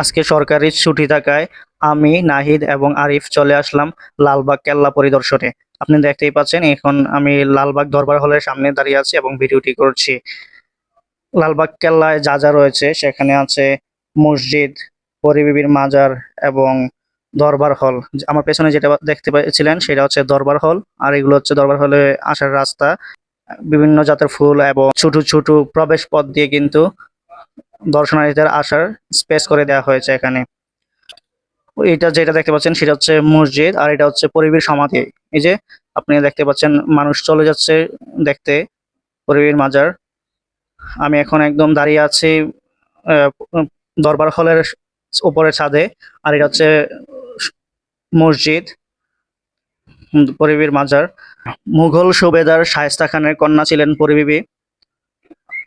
আজকে সরকারি ছুটি থাকায় আমি, নাহিদ এবং আরিফ চলে আসলাম লালবাগ কেল্লা পরিদর্শনে। আপনি দেখতেই পাচ্ছেন, এখন আমি লালবাগ দরবার হলের সামনে দাঁড়িয়ে আছি এবং ভিডিওটি করছি। লালবাগ কেল্লায় যা যা রয়েছে, সেখানে আছে মসজিদ, পরিবিবির মাজার এবং দরবার হল। আমার পেছনে যেটা দেখতে পেয়েছিলেন সেটা হচ্ছে দরবার হল, আর এগুলো হচ্ছে দরবার হলে আসার রাস্তা। বিভিন্ন জাতের ফুল এবং ছোট ছোট প্রবেশ পথ দিয়ে কিন্তু দর্শনার্থীদের আসার স্পেস করে দেওয়া হয়েছে এখানে। এটা যেটা দেখতে পাচ্ছেন সেটা হচ্ছে মসজিদ আর এটা হচ্ছে পরিবীর সমাধি। এই যে আপনি দেখতে পাচ্ছেন মানুষ চলে যাচ্ছে দেখতে পরিবীর মাজার। আমি এখন একদম দাঁড়িয়ে আছি দরবার হলের উপরের ছাদে আর এটা হচ্ছে মসজিদ পরিবীর মাজার। মুঘল সুবেদার শায়েস্তা খানের কন্যা ছিলেন পরিবিবি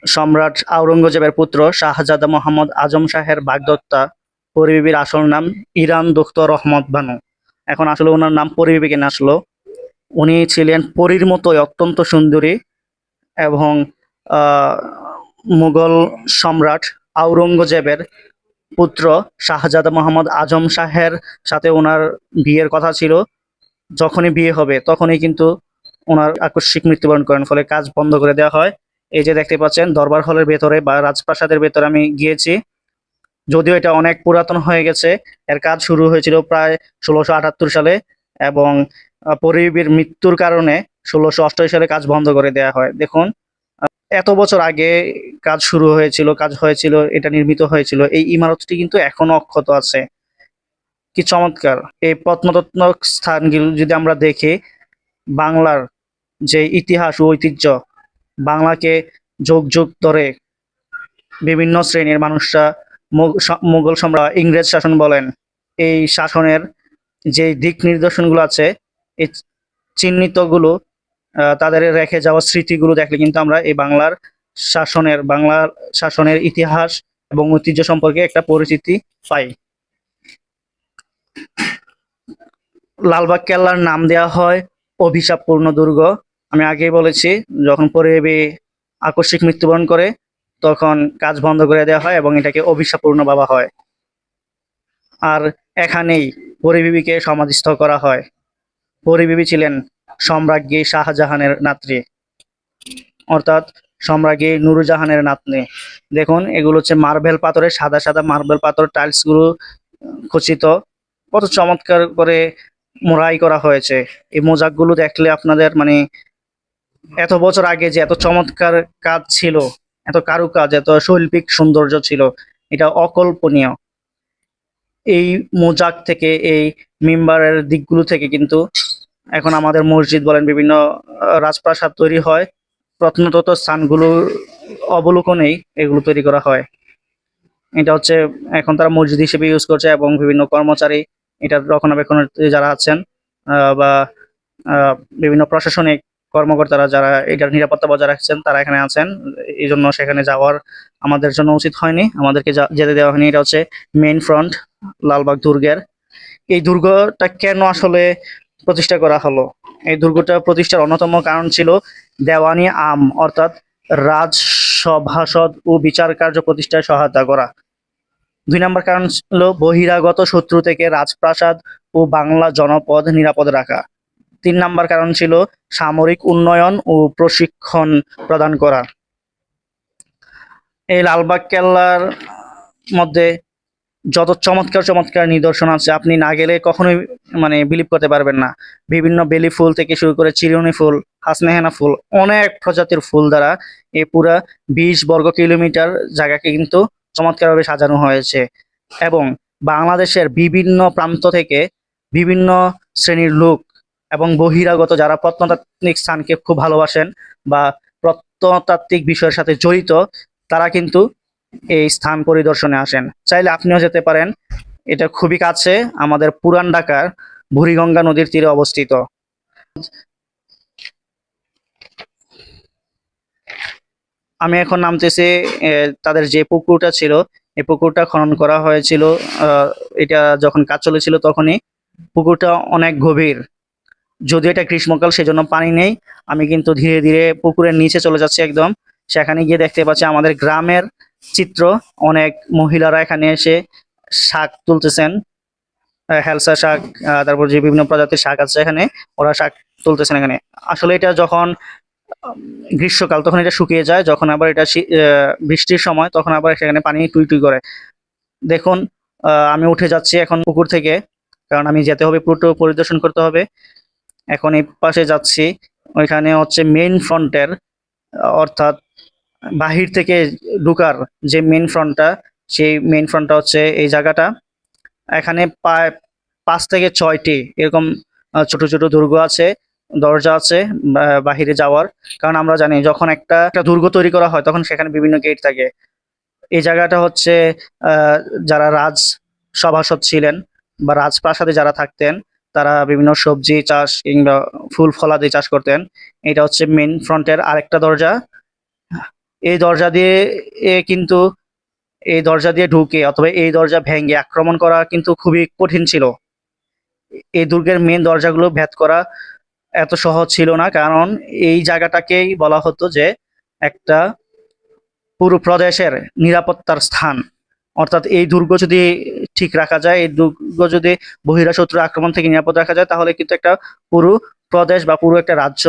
সম্রাট আওরঙ্গজেবের পুত্র শাহজাদা মোহাম্মদ আজম শাহের বাগদত্তা, পরিবিবির আসল নাম ইরান দুখ্ত রহমত বানু। এখন আসলে ওনার নাম পরিবিবি কেন আসলো। উনি ছিলেন পরীর মতোই অত্যন্ত সুন্দরী এবং মুঘল সম্রাট আওরঙ্গজেবের পুত্র শাহজাদা মোহাম্মদ আজম শাহের সাথে ওনার বিয়ের কথা ছিল। যখনই বিয়ে হবে তখনই কিন্তু ওনার আকস্মিক মৃত্যুবরণ করেন, ফলে কাজ বন্ধ করে দেওয়া হয়। এই যে দেখতে পাচ্ছেন, দরবার হলের ভেতরে বা রাজপ্রাসাদের ভেতরে আমি গিয়েছি। যদিও এটা অনেক পুরাতন হয়ে গেছে, এর কাজ শুরু হয়েছিল প্রায় ষোলোশো আটাত্তর সালে এবং পরিবীর মৃত্যুর কারণে ষোলোশো অষ্টআশি সালে কাজ বন্ধ করে দেয়া হয়। দেখুন এত বছর আগে কাজ শুরু হয়েছিল, কাজ হয়েছিল, এটা নির্মিত হয়েছিল। এই ইমারতটি কিন্তু এখনও অক্ষত আছে। কি চমৎকার! এই প্রত্নতত্ত্ব স্থানগুলো যদি আমরা দেখি, বাংলার যে ইতিহাস ও ঐতিহ্য বাংলাকে যুগ যুগ ধরে বিভিন্ন শ্রেণির মানুষরা মুঘল সম্রাট ইংরেজ শাসন বলেন। এই শাসনের যে দিক নির্দেশনগুলো আছে, এই চিহ্নিতগুলো তাদের রেখে যাওয়া স্মৃতিগুলো দেখলে কিন্তু আমরা এই বাংলার শাসনের বাংলার শাসনের ইতিহাস এবং ঐতিহ্য সম্পর্কে একটা পরিচিতি পাই। লালবাগ কেল্লার নাম দেওয়া হয় অভিশাপপূর্ণ দুর্গ। আমি আগেই বলেছি, যখন পরিবেবী আকস্মিক মৃত্যুবরণ করে, তখন কাজ বন্ধ করে দেওয়া হয় এবং এটাকে অভিশাপপূর্ণ ভাবা হয়। আর এখানেই পরিবিবিকে সমাধিস্থ করা হয়। পরিবিবি ছিলেন সম্রাজ্ঞী শাহজাহানের নাতৃ অর্থাৎ সম্রাজ্ঞী নুরুজাহানের নাতনি। দেখুন, এগুলো হচ্ছে মার্বেল পাথরের সাদা সাদা মার্বেল পাথর টাইলসগুলো খচিত। কত চমৎকার করে মোড়াই করা হয়েছে। এই মোজাকগুলো দেখলে আপনাদের মানে এত বছর আগে যে এত চমৎকার কাজ ছিল, এত কারুকাজ, এত শৈল্পিক সৌন্দর্য ছিল, এটা অকল্পনীয়। এই মোজাক থেকে, এই মিম্বারের দিকগুলো থেকে কিন্তু এখন আমাদের মসজিদ বলেন বিভিন্ন রাজপ্রাসাদ তৈরি হয়। প্রত্নতত্ত্ব স্থানগুলোর অবলোকনেই এগুলো তৈরি করা হয়। এটা হচ্ছে এখন তারা মসজিদ হিসেবে ইউজ করছে এবং বিভিন্ন কর্মচারী এটা রক্ষণাবেক্ষণের যারা আছেন বা বিভিন্ন প্রশাসনিক কর্মকর্তারা যারা এটার নিরাপত্তা বজায় রাখছেন, তারা এখানে আছেন। এই জন্য সেখানে যাওয়ার আমাদের জন্য উচিত হয়নি। আমাদেরকে যেতে দেওয়া হয়নি। এটা হচ্ছে মেইন ফ্রন্ট লালবাগ দুর্গের। এই দুর্গটা কেন আসলে প্রতিষ্ঠা করা হলো? এই দুর্গটা প্রতিষ্ঠার অন্যতম কারণ ছিল দেওয়ানি আম, অর্থাৎ রাজসভাসদ ও বিচার কার্য প্রতিষ্ঠায় সহায়তা করা। দুই নম্বর কারণ ছিল বহিরাগত শত্রু থেকে রাজপ্রাসাদ ও বাংলা জনপদ নিরাপদ রাখা। তিন নম্বর কারণ ছিল সামরিক উন্নয়ন ও প্রশিক্ষণ প্রদান করা। এই লালবাগ কেল্লার মধ্যে যত চমৎকার চমৎকার নিদর্শন আছে, আপনি না গেলে কখনোই মানে বিলিভ করতে পারবেন না। বিভিন্ন বেলি ফুল থেকে শুরু করে চিরুনি ফুল, হাসনেহেনা ফুল, অনেক প্রজাতির ফুল দ্বারা এই পুরা বিশ বর্গ কিলোমিটার জায়গাকে কিন্তু চমৎকারভাবে সাজানো হয়েছে। এবং বাংলাদেশের বিভিন্ন প্রান্ত থেকে বিভিন্ন শ্রেণির লোক এবং বহিরাগত যারা প্রত্নতাত্ত্বিক স্থানকে খুব ভালোবাসেন বা প্রত্নতাত্ত্বিক বিষয়ের সাথে জড়িত, তারা কিন্তু এই স্থান পরিদর্শনে আসেন। চাইলে আপনিও যেতে পারেন। এটা খুবই কাছে, আমাদের পুরান ঢাকার বুড়িগঙ্গা নদীর তীরে অবস্থিত। আমি এখন নামতেছি তাদের যে পুকুরটা ছিল, এই পুকুরটা খনন করা হয়েছিল এটা যখন কাজ চলেছিল তখনই। পুকুরটা অনেক গভীর। যদিও এটা গ্রীষ্মকাল, সেজন্য পানি নেই। আমি কিন্তু ধীরে ধীরে পুকুরের নিচে চলে যাচ্ছি একদম। সেখানে গিয়ে দেখতে পাচ্ছি আমাদের গ্রামের চিত্র। অনেক মহিলারা এখানে এসে শাক তুলতেছেন। হেলসা শাক তারপর যে বিভিন্ন প্রজাতির শাক আছে এখানে, ওরা শাক তুলতেছেন এখানে। আসলে এটা যখন গ্রীষ্মকাল, তখন এটা শুকিয়ে যায়। যখন আবার এটা বৃষ্টির সময়, তখন আবার সেখানে পানি টুই টুই করে। দেখুন আমি উঠে যাচ্ছি এখন পুকুর থেকে, কারণ আমি যেতে হবে, পুকুরটা পরিদর্শন করতে হবে। এখন এই পাশে যাচ্ছি। ওইখানে হচ্ছে মেইন ফ্রন্টের অর্থাৎ বাহির থেকে ঢুকার যে মেইন ফ্রন্টটা সেই মেইন ফ্রন্টটা হচ্ছে এই জায়গাটা। এখানে পাঁচ থেকে ছয়টি এরকম ছোট ছোট দুর্গ আছে, দরজা আছে বাহিরে যাওয়ার। কারণ আমরা জানি যখন একটা একটা দুর্গ তৈরি করা হয় তখন সেখানে বিভিন্ন গেট থাকে। এই জায়গাটা হচ্ছে যারা রাজ সভাসদ ছিলেন বা রাজপ্রাসাদে যারা থাকতেন তারা বিভিন্ন সবজি চাষ কিংবা ফুল ফলাদি চাষ করতেন। এটা হচ্ছে মেন ফ্রন্টের আরেকটা দরজা। এই দরজা দিয়ে এ কিন্তু এই দরজা দিয়ে ঢুকে অথবা এই দরজা ভেঙে আক্রমণ করা কিন্তু খুবই কঠিন ছিল। এই দুর্গের মেন দরজাগুলো ভেদ করা এত সহজ ছিল না, কারণ এই জায়গাটাকেই বলা হতো যে একটা পুরো প্রদেশের নিরাপত্তার স্থান। অর্থাৎ এই দুর্গ যদি ঠিক রাখা যায়, এই দুর্গ যদি বহিরা শত্রু আক্রমণ থেকে নিরাপদ রাখা যায়, তাহলে কিন্তু একটা পুরো প্রদেশ বা পুরো একটা রাজ্য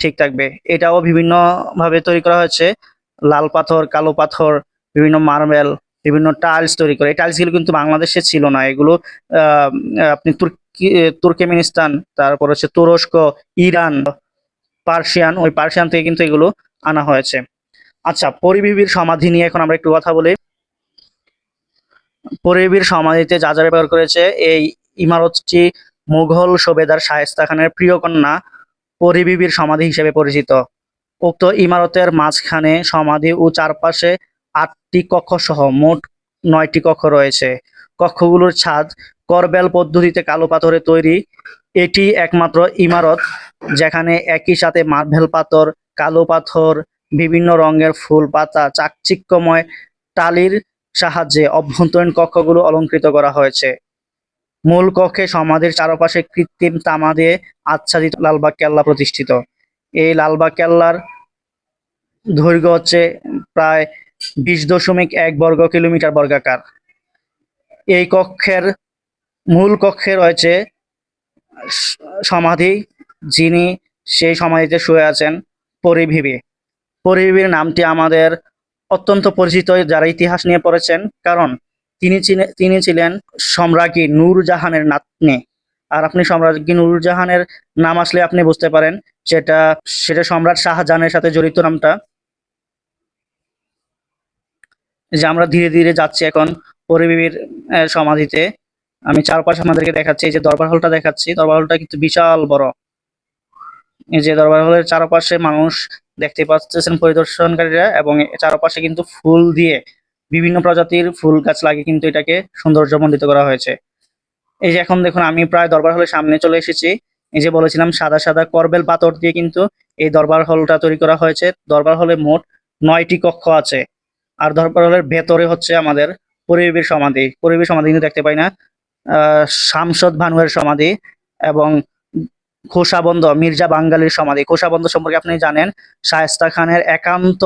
ঠিক থাকবে। এটাও বিভিন্ন ভাবে তৈরি করা হয়েছে। লাল পাথর, কালো পাথর, বিভিন্ন মার্বেল, বিভিন্ন টাইলস তৈরি করে। এই টাইলসগুলো কিন্তু বাংলাদেশে ছিল না। এগুলো আপনি তুর্কি, তুর্কমেনিস্তান, তারপর হচ্ছে তুরস্ক, ইরান, পার্সিয়ান, ওই পার্সিয়ান থেকে কিন্তু এগুলো আনা হয়েছে। আচ্ছা পরিবিবির সমাধি নিয়ে এখন আমরা একটু কথা বলি। পরিবির সমাধিতে যা যা ব্যবহার করেছে, এই ইমারতটি মুঘল সুবেদার শায়েস্তা খানের প্রিয় কন্যা পরিবিবির সমাধি হিসেবে পরিচিত। উক্ত ইমারতের মাঝখানে সমাধি ও চারপাশে আটটি কক্ষ সহ মোট নয়টি কক্ষ রয়েছে। কক্ষগুলোর ছাদ করবেল পদ্ধতিতে কালো পাথরে তৈরি। এটি একমাত্র ইমারত যেখানে একই সাথে মার্বেল পাথর, কালো পাথর, বিভিন্ন রঙের ফুল পাতা, চাকচিক্যময় টালির সাহায্যে অভ্যন্তরীণ কক্ষগুলো অলঙ্কৃত করা হয়েছে। মূল কক্ষে সমাধির চারপাশে কৃত্রিম তামা দিয়ে আচ্ছাদিত লালবাগ কেল্লা প্রতিষ্ঠিত। এই লালবাগ কেল্লার দৈর্ঘ্য হচ্ছে প্রায় বিশ দশমিক এক বর্গ কিলোমিটার বর্গাকার। এই কক্ষের মূল কক্ষে রয়েছে সমাধি, যিনি সেই সমাধিতে শুয়ে আছেন, পরিভিবি। পরিভিবির নামটি আমাদের অত্যন্ত পরিচিত যারা ইতিহাস নিয়ে পড়েছেন, কারণ তিনি তিনি ছিলেন সম্রাজ্ঞী নূরজাহানের নাতনি। আর আপনি সম্রাজ্ঞী নূরজাহানের নাম আসলে আপনি বুঝতে পারেন সেটা সেটা সম্রাট শাহজাহানের সাথে জড়িত নামটা। যে আমরা ধীরে ধীরে যাচ্ছি এখন পরিবিবির সমাধিতে। আমি চারপাশে আমাদেরকে দেখাচ্ছি, এই যে দরবার হলটা দেখাচ্ছি। দরবার হলটা কিন্তু বিশাল বড়। এই যে দরবার হলের চারপাশে মানুষ দেখতে পাচ্ছেন পরিদর্শনকারীরা এবং চারপাশে কিন্তু ফুল দিয়ে বিভিন্ন প্রজাতির ফুল গাছ লাগিয়ে কিন্তু এটাকে সৌন্দর্য সৌন্দর্যমণ্ডিত করা হয়েছে। এই যে এখন দেখুন, আমি প্রায় দরবার হলের সামনে চলে এসেছি। এই যে বলেছিলাম, সাদা সাদা করবেল পাথর দিয়ে কিন্তু এই দরবার হলটা তৈরি করা হয়েছে। দরবার হলে মোট নয়টি কক্ষ আছে। আর দরবার হলের ভেতরে হচ্ছে আমাদের পরিবেশ সমাধি। পরিবেশ সমাধি কিন্তু দেখতে পাই না। আহ শামসদ ভানুয়ের সমাধি এবং খোসাবন্দ মির্জা বাঙ্গালির সমাধি। খোসাবন্দ সম্পর্কে আপনি জানেন, শায়েস্তা খানের একান্ত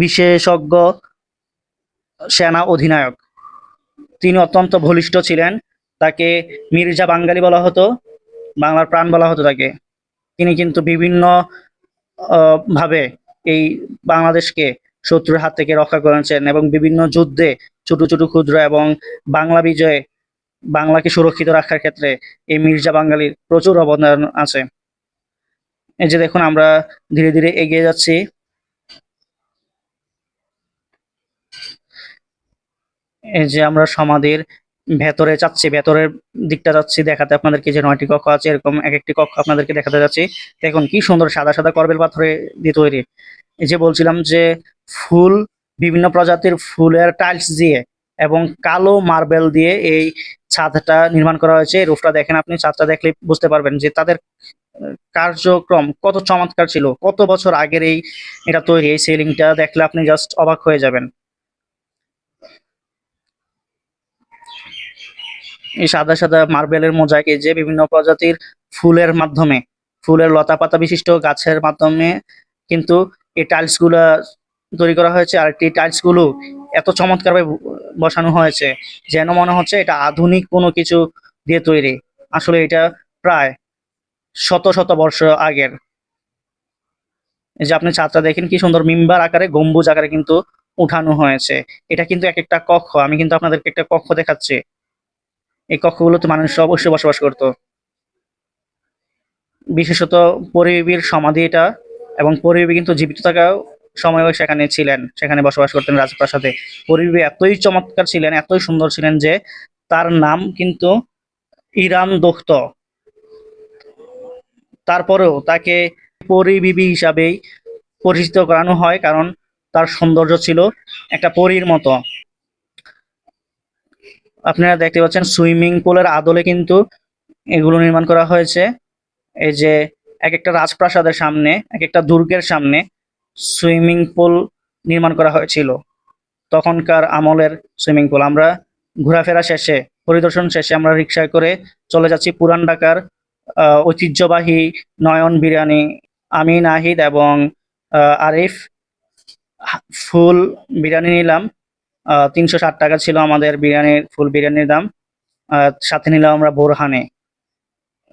বিশেষজ্ঞ সেনা অধিনায়ক। তিনি অত্যন্ত বলিষ্ঠ ছিলেন, তাকে মির্জা বাঙ্গালি বলা হতো, বাংলার প্রাণ বলা হতো তাকে। তিনি কিন্তু বিভিন্ন ভাবে এই বাংলাদেশকে শত্রুর হাত থেকে রক্ষা করেছেন এবং বিভিন্ন যুদ্ধে ছোট ছোট ক্ষুদ্র এবং বাংলা বিজয়ে বাংলাকে সুরক্ষিত রাখার ক্ষেত্রে এই মির্জা বাঙালির প্রচুর অবদান আছে। এই যে দেখুন, আমরা ধীরে ধীরে এগিয়ে যাচ্ছি। এই যে আমরা সমাধির ভেতরে যাচ্ছি, ভেতরের দিকটা যাচ্ছি, দেখাতে আপনাদেরকে যে নয়টি কক্ষ আছে, এরকম এক একটি কক্ষ আপনাদেরকে দেখাতে যাচ্ছি। দেখুন, কি সুন্দর সাদা সাদা করবেল পাথরে দিয়ে তৈরি। এই যে বলছিলাম যে ফুল, বিভিন্ন প্রজাতির ফুলের টাইলস দিয়ে এবং কালো মার্বেল দিয়ে এই ছাদটা নির্মাণ করা হয়েছে রুফটা দেখেন আপনি, ছাদটা দেখলে বুঝতে পারবেন যে তাদের কার্যক্রম কত চমৎকার ছিল। কত বছর আগের এই, এটা তৈরি, এই সিলিংটা দেখলে আপনি জাস্ট অবাক হয়ে যাবেন। এই সাদা সাদা মার্বেলের মোজাইক, এই যে বিভিন্ন প্রজাতির ফুলের মাধ্যমে, ফুলের লতা পাতা বিশিষ্ট গাছের মাধ্যমে কিন্তু এই টাইলসগুলা তৈরি করা হয়েছে। আর একটি টাইলসগুলো এত চমৎকারভাবে বসানো হয়েছে যেন মনে হচ্ছে এটা আধুনিক কোনো কিছু দিয়ে তৈরি। আসলে এটা প্রায় শত শত বর্ষ আগের। যে আপনি ছাদটা দেখেন, কি সুন্দর মিম্বার আকারে গম্বুজ আকারে কিন্তু উঠানো হয়েছে। এটা কিন্তু এক একটা কক্ষ, আমি কিন্তু আপনাদেরকে একটা কক্ষ দেখাচ্ছি। এই কক্ষগুলোতে মানুষ অবশ্যই বসবাস করত। বিশেষত পরিবীর সমাধি এটা এবং পরিবী কিন্তু জীবিত থাকাও সময়ও সেখানে ছিলেন, সেখানে বসবাস করতেন রাজপ্রাসাদে। পরিবী এতই চমৎকার ছিলেন, এতই সুন্দর ছিলেন যে তার নাম কিন্তু ইরান দোস্ত তারপরেও তাকে পরিবিবি হিসাবেই পরিচিত করানো হয় কারণ তার সৌন্দর্য ছিল একটা পরীর মতো। আপনারা দেখতে পাচ্ছেন সুইমিং পুলের আদলে কিন্তু এগুলো নির্মাণ করা হয়েছে। এই যে এক একটা রাজপ্রাসাদের সামনে, এক একটা দুর্গের সামনে সুইমিং পুল নির্মাণ করা হয়েছিল। তখনকার আমলের সুইমিং পুল। আমরা ঘোরাফেরা শেষে, পরিদর্শন শেষে আমরা রিক্সায় করে চলে যাচ্ছি পুরান ঢাকার ঐতিহ্যবাহী নয়ন বিরিয়ানি। আমিন আহিদ এবং আরিফ ফুল বিরিয়ানি নিলাম। তিনশো ষাট টাকা ছিল আমাদের বিরিয়ানির, ফুল বিরিয়ানির দাম। সাথে নিলাম আমরা বোরহানে।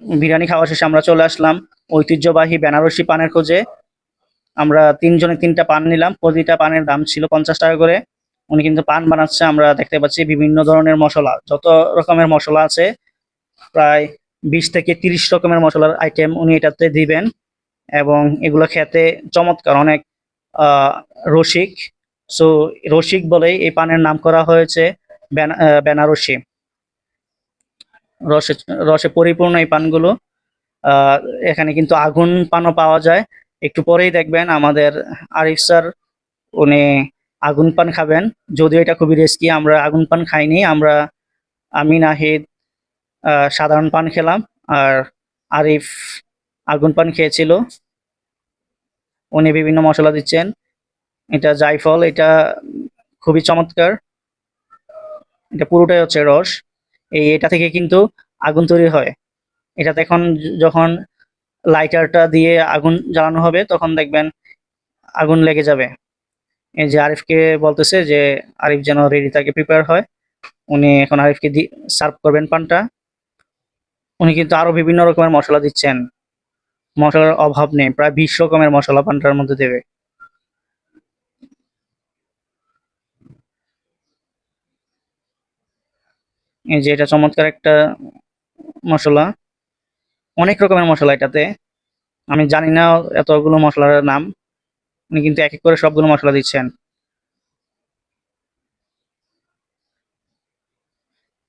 বিরিয়ানি খাওয়া শেষে আমরা চলে আসলাম ঐতিহ্যবাহী বেনারসি পানের খোঁজে। আমরা তিনজনে তিনটা পান নিলাম। প্রতিটা পানের দাম ছিল পঞ্চাশ টাকা করে। উনি কিন্তু পান বানাচ্ছে, আমরা দেখতে পাচ্ছি বিভিন্ন ধরনের মশলা। যত রকমের মশলা আছে, প্রায় বিশ থেকে তিরিশ রকমের মশলার আইটেম উনি এটাতে দিবেন। এবং এগুলো খেতে চমৎকার, অনেক রসিক। সো রসিক বলেই এই পানের নাম করা হয়েছে বেনারসি। রসে রসে পরিপূর্ণ এই পানগুলো। এখানে কিন্তু আগুন পানও পাওয়া যায়। একটু পরেই দেখবেন আমাদের আরিফ স্যার উনি আগুন পান খাবেন। যদিও এটা খুবই রিস্কি আমরা আগুন পান খাইনি, আমরা আমি নাহিদ সাধারণ পান খেলাম, আর আরিফ আগুন পান খেয়েছিল। উনি বিভিন্ন মশলা দিচ্ছেন। এটা জায়ফল এটা খুবই চমৎকার। এটা পুরোটাই হচ্ছে রস। এই এটা থেকে কিন্তু আগুন তৈরি হয়। এটাতে এখন যখন লাইটারটা দিয়ে আগুন জ্বালানো হবে, তখন দেখবেন আগুন লেগে যাবে। এই যে আরিফকে বলতেছে যে আরিফ যেন রেডি থাকে প্রিপেয়ার হয়। উনি এখন আরিফকে সার্ভ করবেন পানটা। উনি কিন্তু আরও বিভিন্ন রকমের মশলা দিচ্ছেন। মশলার অভাব নেই, প্রায় বিশ রকমের মশলা পানটার মধ্যে দেবে। এই যে এটা চমৎকার একটা মশলা। অনেক রকমের মশলা এটাতে। আমি জানি না এতগুলো মশলার নাম। উনি কিন্তু এক এক করে সবগুলো মশলা দিচ্ছেন।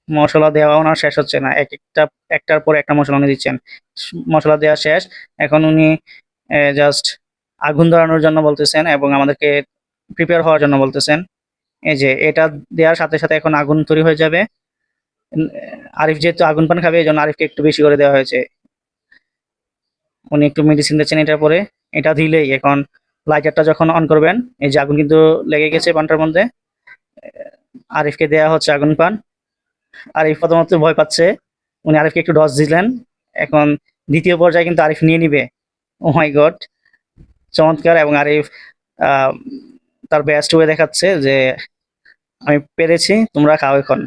মশলা দেওয়া ওনার শেষ হচ্ছে না। এক একটা, একটার পর একটা মশলা উনি দিচ্ছেন। মশলা দেওয়া শেষ। এখন উনি জাস্ট আগুন ধরানোর জন্য বলতেছেন এবং আমাদেরকে প্রিপেয়ার হওয়ার জন্য বলতেছেন। এই যে, এটা দেওয়ার সাথে সাথে এখন আগুন তৈরি হয়ে যাবে। আরিফ যেহেতু আগুন পান খাবে, এই জন্য আরিফকে একটু বেশি করে দেওয়া হয়েছে। উনি একটু মেডিসিন দিচ্ছেন, এটার পরে এটা দিলেই এখন লাইটারটা যখন অন করবেন, এই যে আগুন কিন্তু লেগে গেছে পানটার মধ্যে আরিফকে দেয়া হচ্ছে আগুন পান। আরিফ প্রথমত ভয় পাচ্ছে, উনি আরিফকে একটু ডস দিলেন। এখন দ্বিতীয় পর্যায়ে কিন্তু আরিফ নিয়ে নিবে। ও মাই গড চমৎকার, এবং আরিফ তার বেস্ট ওয়ে দেখাচ্ছে যে, আমি পেরেছি, তোমরা খাও এখন।